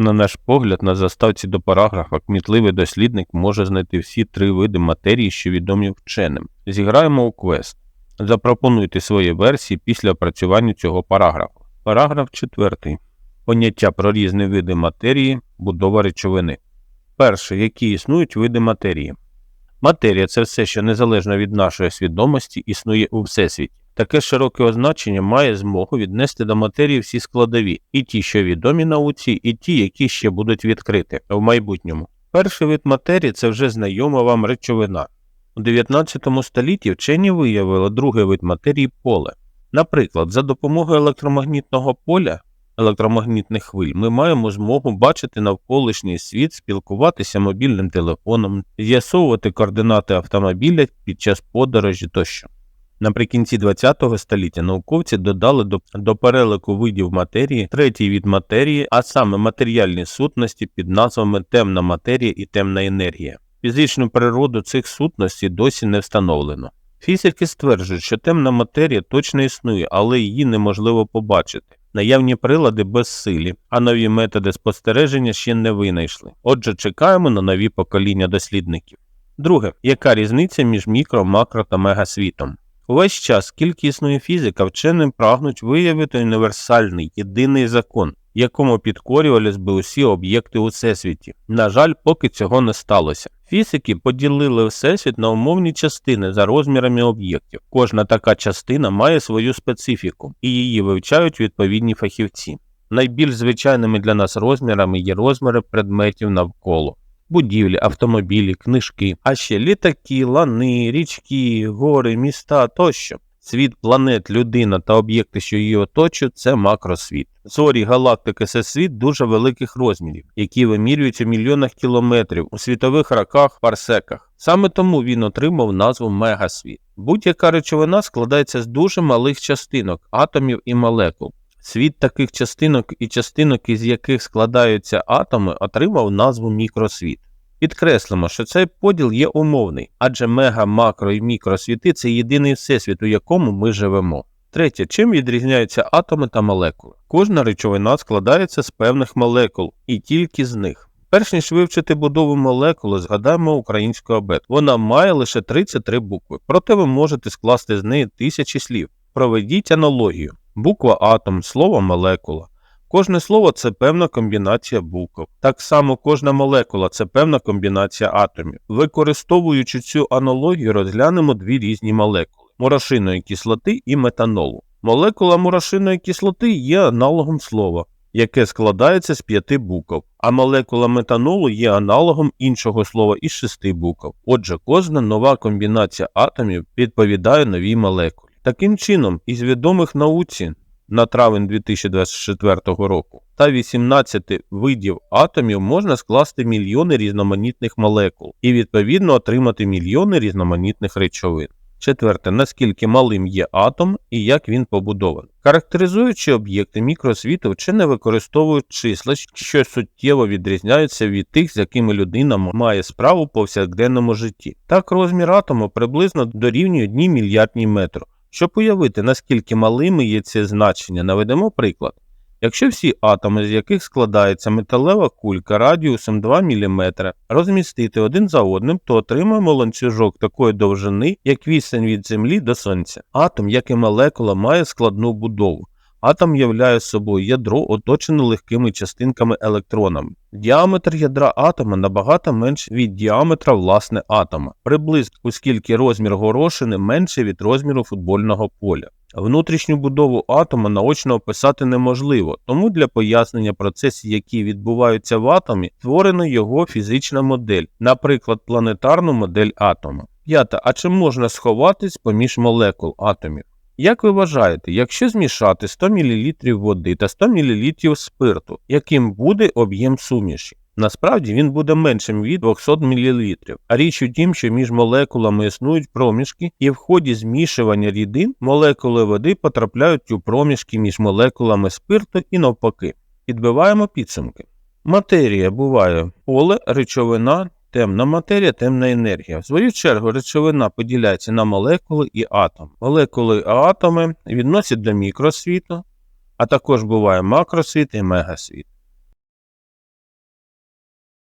На наш погляд, на заставці до параграфа кмітливий дослідник може знайти всі три види матерії, що відомі вченим. Зіграємо у квест. Запропонуйте свої версії після опрацювання цього параграфу. Параграф 4. Поняття про різні види матерії, будова речовини. Перше, які існують види матерії. Матерія це все, що незалежно від нашої свідомості існує у всесвіті. Таке широке означення має змогу віднести до матерії всі складові, і ті, що відомі науці, і ті, які ще будуть відкриті в майбутньому. Перший вид матерії це вже знайома вам речовина. У 19 столітті вчені виявили другий вид матерії поле. Наприклад, за допомогою електромагнітного поля електромагнітних хвиль ми маємо змогу бачити навколишній світ, спілкуватися мобільним телефоном, з'ясовувати координати автомобіля під час подорожі тощо. Наприкінці ХХ століття науковці додали до, до перелику видів матерії третій від матерії, а саме матеріальні сутності під назвами темна матерія і темна енергія. Фізичну природу цих сутностей досі не встановлено. Фізики стверджують, що темна матерія точно існує, але її неможливо побачити. Наявні прилади безсилі, а нові методи спостереження ще не винайшли. Отже, чекаємо на нові покоління дослідників. Друге, яка різниця між мікро, макро та мегасвітом? Увесь час, скільки існує фізика, вченим прагнуть виявити універсальний єдиний закон, якому підкорювались би усі об'єкти у всесвіті. На жаль, поки цього не сталося. Фізики поділили всесвіт на умовні частини за розмірами об'єктів. Кожна така частина має свою специфіку, і її вивчають відповідні фахівці. Найбільш звичайними для нас розмірами є розміри предметів навколо. Будівлі, автомобілі, книжки, а ще літаки, лани, річки, гори, міста тощо. Світ планет, людина та об'єкти, що її оточують, це макросвіт. Зорі галактики це світ дуже великих розмірів, які вимірюються в мільйонах кілометрів у світових роках, парсеках. Саме тому він отримав назву Мегасвіт. Будь-яка речовина складається з дуже малих частинок, атомів і молекул. Світ таких частинок і частинок, із яких складаються атоми, отримав назву мікросвіт. Підкреслимо, що цей поділ є умовний, адже мега, макро і мікросвіти це єдиний всесвіт, у якому ми живемо. Третє, чим відрізняються атоми та молекули? Кожна речовина складається з певних молекул і тільки з них. Перш ніж вивчити будову молекули, згадаємо українську абет. Вона має лише 33 букви, проте ви можете скласти з неї тисячі слів. Проведіть аналогію. Буква атом, слово молекула. Кожне слово це певна комбінація букв. Так само кожна молекула це певна комбінація атомів. Використовуючи цю аналогію, розглянемо дві різні молекули мурашиної кислоти і метанолу. Молекула мурашиної кислоти є аналогом слова, яке складається з п'яти букв, а молекула метанолу є аналогом іншого слова із шести букв. Отже, кожна нова комбінація атомів відповідає новій молекулі. Таким чином, із відомих науці на травень 2024 року та 18 видів атомів можна скласти мільйони різноманітних молекул і відповідно отримати мільйони різноманітних речовин. Четверте, наскільки малим є атом і як він побудований. Характеризуючи об'єкти мікросвіту, вчені використовують числа, що суттєво відрізняються від тих, з якими людина має справу в повсякденному житті. Так розмір атому приблизно дорівнює 1 мільярдній метру. Щоб уявити, наскільки малими є ці значення, наведемо приклад. Якщо всі атоми, з яких складається металева кулька радіусом 2 мм, розмістити один за одним, то отримаємо ланцюжок такої довжини, як вісень від Землі до Сонця. Атом, як і молекула, має складну будову. Атом являє собою ядро, оточене легкими частинками електронами. Діаметр ядра атома набагато менший від діаметра власне атома, приблизно, оскільки розмір горошини менший від розміру футбольного поля. Внутрішню будову атома наочно описати неможливо, тому для пояснення процесів, які відбуваються в атомі, створена його фізична модель, наприклад, планетарну модель атома. П'ята. А чи можна сховатись поміж молекул атомів? Як ви вважаєте, якщо змішати 100 мл води та 100 мл спирту, яким буде об'єм суміші? Насправді він буде меншим від 200 мл. А річ у тім, що між молекулами існують проміжки, і в ході змішування рідин молекули води потрапляють у проміжки між молекулами спирту і навпаки. Підбиваємо підсумки. Матерія буває поле, речовина, темна матерія, темна енергія. В свою чергу речовина поділяється на молекули і атом. Молекули і атоми відносять до мікросвіту, а також буває макросвіт і мегасвіт.